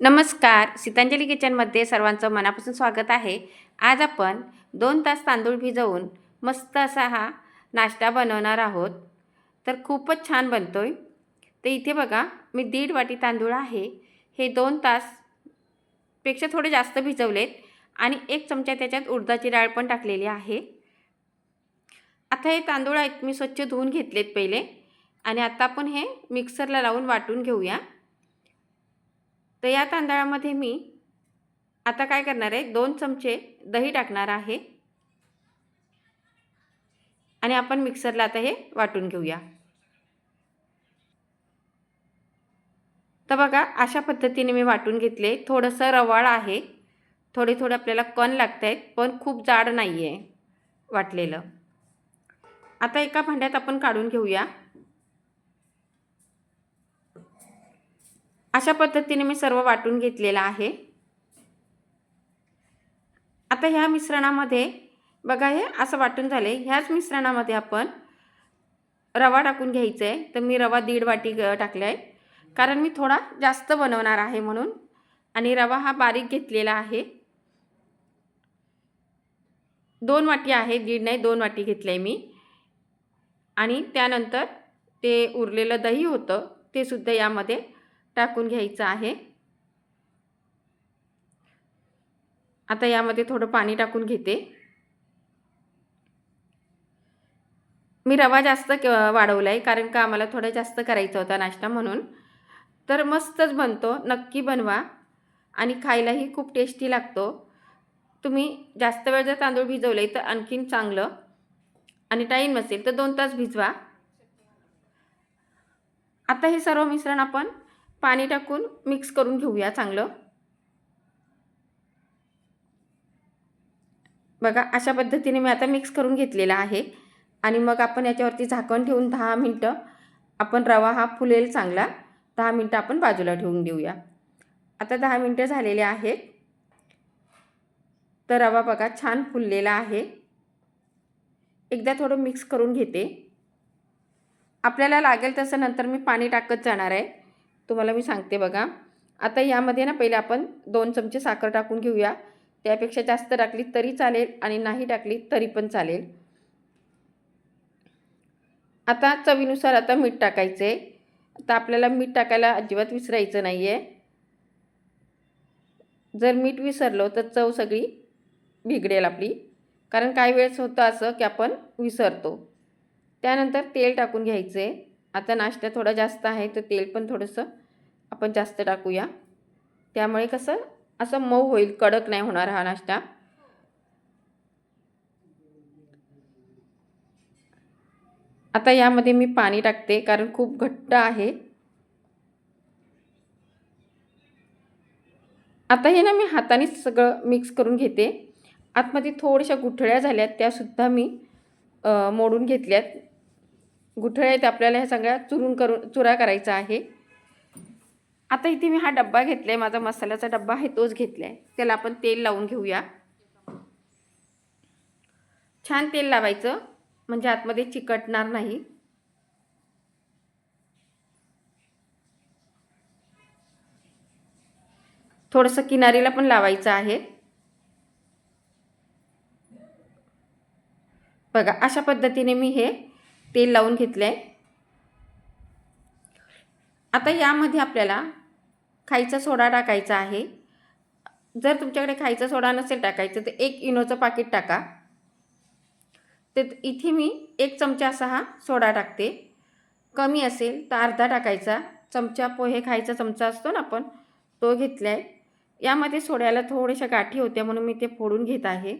नमस्कार सीतांजली किचनमध्ये सर्वांचं मनापासून स्वागत आहे. आज आपण दोन तास तांदूळ भिजवून मस्त असा हा नाश्ता बनवणार आहोत. तर खूपच छान बनतो आहे तर इथे बघा मी दीड वाटी तांदूळ आहे. हे दोन तासपेक्षा थोडे जास्त भिजवलेत आणि एक चमचा त्याच्यात उडदाची डाळ पण टाकलेली आहे. आता हे तांदूळ आहेत मी स्वच्छ धुवून घेतलेत पहिले. आणि आता आपण हे मिक्सरला लावून वाटून घेऊया. तर या तांदळामध्ये मी आता काय करणार आहे? दोन चमचे दही टाकणार आहे. आणि आपण मिक्सरला आता हे वाटून घेऊया. तर बघा अशा पद्धतीने मी वाटून घेतले. थोडंसं रवाळ आहे. थोडे थोडे आपल्याला कण लागत आहेत पण खूप जाड नाही आहे वाटलेलं. आता एका भांड्यात आपण काढून घेऊया. अशा पद्धतीने मी सर्व वाटून घेतलेलं आहे. आता ह्या मिश्रणामध्ये बघा हे असं वाटून झाले ह्याच मिश्रणामध्ये आपण रवा टाकून घ्यायचा आहे तर मी रवा दीड वाटी टाकला आहे कारण मी थोडा जास्त बनवणार आहे म्हणून. आणि रवा हा बारीक घेतलेला आहे. दोन वाटी आहे. दीड नाही दोन वाटी घेतलं आहे मी. आणि त्यानंतर ते उरलेलं दही होतं ते सुद्धा यामध्ये टाकून घ्यायचं आहे. आता यामध्ये थोडं पाणी टाकून घेते. मी रवा जास्त वाढवला आहे कारण का आम्हाला थोडा जास्त करायचा होता नाश्ता म्हणून. तर मस्तच बनतो नक्की बनवा. आणि खायलाही खूप टेस्टी लागतो. तुम्ही जास्त वेळ जर तांदूळ भिजवले तर आणखीन चांगलं. आणि टाईम नसेल तर दोन तास भिजवा. आता हे सर्व मिश्रण आपण पाणी टाकून मिक्स करून घेऊया चांगलं. बघा अशा पद्धतीने मी आता मिक्स करून घेतलेला आहे. आणि मग आपण याच्यावरती झाकण ठेवून दहा मिनटं आपण रवा हा फुलेल चांगला दहा मिनटं आपण बाजूला ठेवून देऊया. आता दहा मिनटं झालेले आहेत. तर रवा बघा छान फुललेला आहे. एकदा थोडं मिक्स करून घेते. आपल्याला लागेल तसं नंतर मी पाणी टाकत जाणार आहे. तुम्हाला मी सांगते बघा. आता यामध्ये ना पहिले आपण दोन चमचे साखर टाकून घेऊया. त्यापेक्षा जास्त टाकली तरी चालेल आणि नाही टाकली तरी पण चालेल. आता चवीनुसार आता मीठ टाकायचं. आहे आता आपल्याला मीठ टाकायला अजिबात विसरायचं नाही आहे जर मीठ विसरलो तर चव सगळी बिघडेल आपली. कारण काही वेळेस होतं असं की आपण विसरतो. त्यानंतर तेल टाकून घ्यायचं. आहे आता नाश्ता थोडा जास्त आहे तर तेल पण थोडंसं आपण जास्त टाकूया. त्यामुळे कसं असं मऊ होईल कडक नाही होणार हा नाश्ता. आता यामध्ये मी पाणी टाकते कारण खूप घट्ट आहे. आता हे ना मी हातानेच सगळं मिक्स करून घेते. आतमध्ये थोड्याशा गुठळ्या झाल्यात त्यासुद्धा मी मोडून घेतल्यात. गुठळ्या आपल्याला ह्या सगळ्या चुरून करून चुरा करायचा आहे. आता इथे मी हा डब्बा घेतला आहे माझा मसाल्याचा डब्बा आहे तोच घेतला आहे त्याला आपण तेल लावून घेऊया. छान तेल लावायचं म्हणजे आतमध्ये चिकटणार नाही. थोडंसं किनारीला पण लावायचं आहे. बघा अशा पद्धतीने मी हे तेल लावून घेतलं आहे आता यामध्ये आपल्याला खायचा सोडा टाकायचा आहे. जर तुमच्याकडे खायचा सोडा नसेल टाकायचं तर एक इनोचं पाकिट टाका. तर इथे मी एक चमचा असा हा सोडा टाकते. कमी असेल तर अर्धा टाकायचा. चमचा पोहे खायचा चमचा असतो ना आपण तो घेतला आहे यामध्ये सोड्याला थोड्याशा गाठी होत्या म्हणून मी ते फोडून घेत आहे.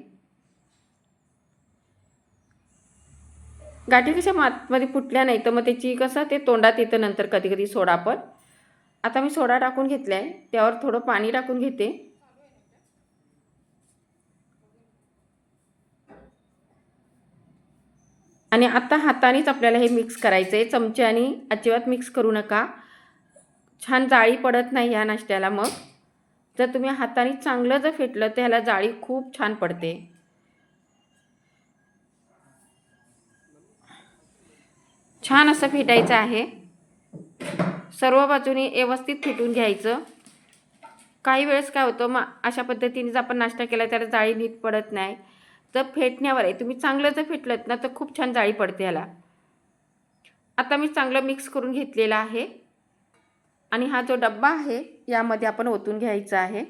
गाठी कशा मातमध्ये फुटल्या नाही तर मग त्याची कसं ते तोंडात येतं नंतर कधी कधी सोडा पण. आता मी सोडा टाकून घेतला आहे त्यावर थोडं पाणी टाकून घेते. आणि आता हातानेच आपल्याला हे मिक्स करायचं आहे चमच्याने अजिबात मिक्स करू नका. छान जाळी पडत नाही ह्या नाश्त्याला मग. जर तुम्ही हाताने चांगलं जर फेटलं तर ह्याला जाळी खूप छान पडते. छान असं फेटायचं आहे. सर्व बाजूनी व्यवस्थित फेटून घ्यायचं. काही वेळेस काय होतं मग अशा पद्धतीने जर आपण नाश्ता केला तर जाळी नीट पडत नाही. तर फेटण्यावर आहे तुम्ही चांगलं जर फेटलं ना तर खूप छान जाळी पडते याला. आता मी चांगलं मिक्स करून घेतलेलं आहे. आणि हा जो डब्बा आहे यामध्ये आपण ओतून घ्यायचा आहे.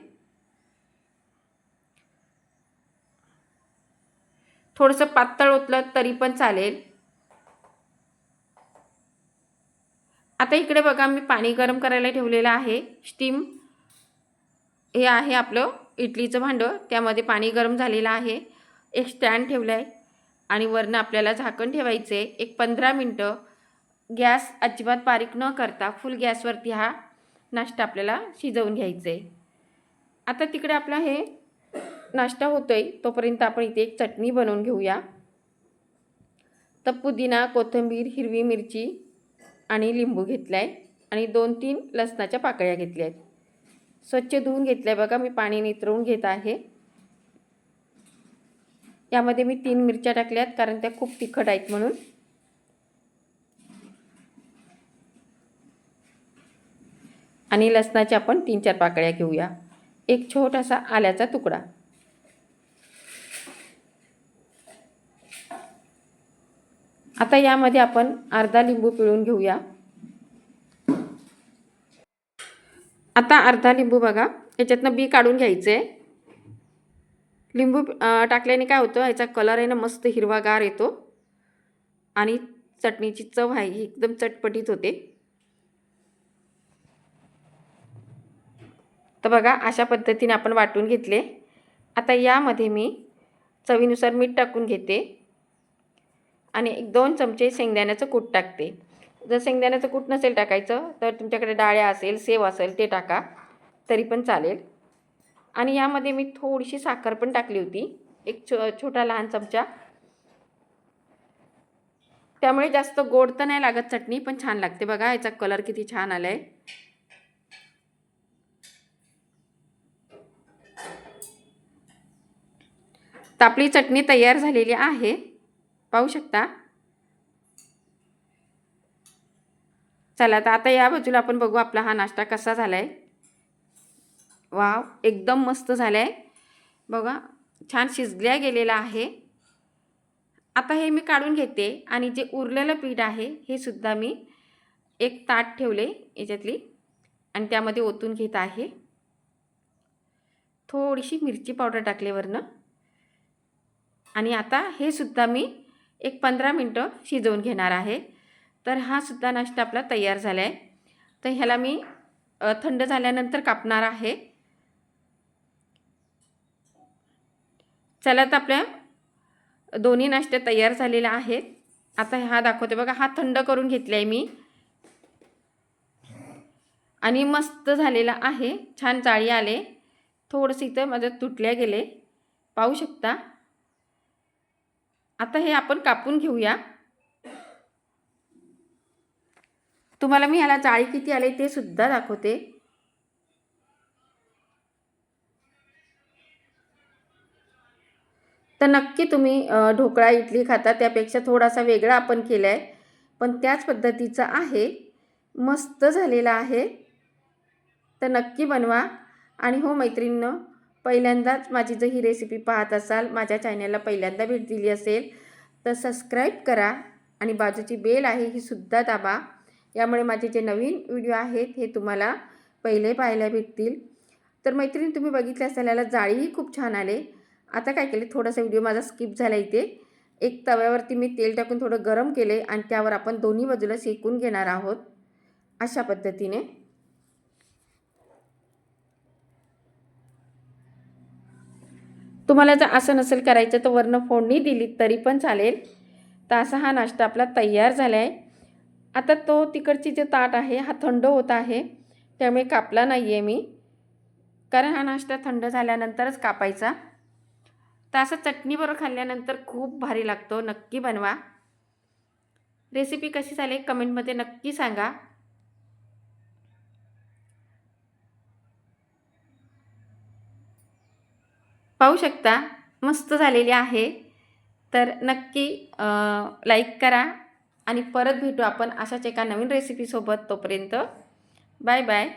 थोडंसं पातळ ओतलं तरी पण चालेल. आता इकडे बघा मी पाणी गरम करायला ठेवलेलं आहे. स्टीम हे आहे आपलं इडलीचं भांडं. त्यामध्ये पाणी गरम झालेलं आहे. एक स्टँड ठेवलं आहे आणि वरनं आपल्याला झाकण ठेवायचं आहे एक पंधरा मिनटं गॅस अजिबात बारीक न करता फुल गॅसवरती हा नाश्ता आपल्याला शिजवून घ्यायचा आहे आता तिकडे आपला हे नाश्ता होतो आहे तोपर्यंत आपण इथे एक चटणी बनवून घेऊया. तर पुदिना कोथिंबीर हिरवी मिरची आणि लिंबू घेतला आहे आणि दोन तीन लसणाच्या पाकळ्या घेतल्या आहेत स्वच्छ धुवून घेतल्या बघा मी पाणी नितरवून घेत आहे. यामध्ये मी तीन मिरच्या टाकल्यात कारण त्या खूप तिखट आहेत म्हणून. आणि लसणाच्या आपण तीन चार पाकळ्या घेऊया. एक छोटासा आल्याचा तुकडा. आता यामध्ये आपण अर्धा लिंबू पिळून घेऊया. आता अर्धा लिंबू बघा याच्यातनं बी काढून घ्यायचं. आहे लिंबू टाकल्याने काय होतं ह्याचा कलर आहे ना मस्त हिरवागार येतो. आणि चटणीची चव आहे ही एकदम चटपटीत होते. तर बघा अशा पद्धतीने आपण वाटून घेतले. आता यामध्ये मी चवीनुसार मीठ टाकून घेते. आणि एक दोन चमचे शेंगदाण्याचं कूट टाकते. जर शेंगदाण्याचं कूट नसेल टाकायचं तर तुमच्याकडे डाळ्या असेल सेव असेल ते टाका. तरी पण चालेल. आणि यामध्ये मी थोडीशी साखर पण टाकली होती. एक छो छोटा लहान चमचा. त्यामुळे जास्त गोड तर नाही लागत चटणी पण छान लागते बघा. याचा कलर किती छान आला आहे तापली चटणी तयार झालेली आहे. पाहू शकता. चला तर आता या बाजूला आपण बघू आपला हा नाश्ता कसा झाला आहे वाव एकदम मस्त झाला आहे बघा छान शिजल्या गेलेला आहे. आता हे मी काढून घेते आणि जे उरलेलं पीठ आहे हे सुद्धा मी एक ताट ठेवले याच्यातली आणि त्यामध्ये ओतून घेत आहे. थोडीशी मिरची पावडर टाकल्यावरनं आणि आता हे सुद्धा मी एक पंधरा मिनटं शिजवून घेणार आहे. तर हा सुद्धा नाश्ता आपला तयार झाला आहे तर ह्याला मी थंड झाल्यानंतर कापणार आहे. चला तर आपल्या दोन्ही नाश्ते तयार झालेले आहेत. आता हा दाखवते बघा हा थंड करून घेतला आहे मी. आणि मस्त झालेला आहे. छान जाळी आले. थोडंसं इथं माझं तुटल्या गेले. पाहू शकता. आता हे आपण कापून घेऊया. तुम्हाला मी ह्याला जाळी किती आले ते सुद्धा दाखवते. तर नक्की तुम्ही ढोकळा इडली खाता त्यापेक्षा थोडासा वेगळा आपण केला आहे पण त्याच पद्धतीचा आहे. मस्त झालेला आहे. तर नक्की बनवा. आणि हो मैत्रिणीनं पहिल्यांदाच माझी जर ही रेसिपी पाहत असाल माझ्या चॅनलला पहिल्यांदा भेट दिली असेल तर सबस्क्राईब करा आणि बाजूची बेल आहे ही सुद्धा दाबा. यामुळे माझे जे नवीन व्हिडिओ आहेत हे तुम्हाला पहिले पाहायला भेटतील. तर मैत्रिणी तुम्ही बघितले असाल याला जाळीही खूप छान आले. आता काय केले थोडासा व्हिडिओ माझा स्किप झाला इथे. एक तव्यावरती मी तेल टाकून थोडं गरम केले आणि त्यावर आपण दोन्ही बाजूला शेकून घेणार आहोत. अशा पद्धतीने. तुम्हाला जर असं नसेल करायचं तर वरनं फोडणी दिली तरी पण चालेल. तर असा हा नाश्ता आपला तयार झाला आहे आता तो तिकडची जे ताट आहे हा थंड होत आहे. त्यामुळे कापला नाही आहे मी. कारण हा नाश्ता थंड झाल्यानंतरच कापायचा. तर असं चटणीबरोबर खाल्ल्यानंतर खूप भारी लागतो. नक्की बनवा. रेसिपी कशी झाली कमेंटमध्ये नक्की सांगा. पाहू शकता मस्त झालेली आहे. तर नक्की लाईक करा आणि परत भेटू आपण अशाच एका नवीन रेसिपीसोबत तोपर्यंत. Bye bye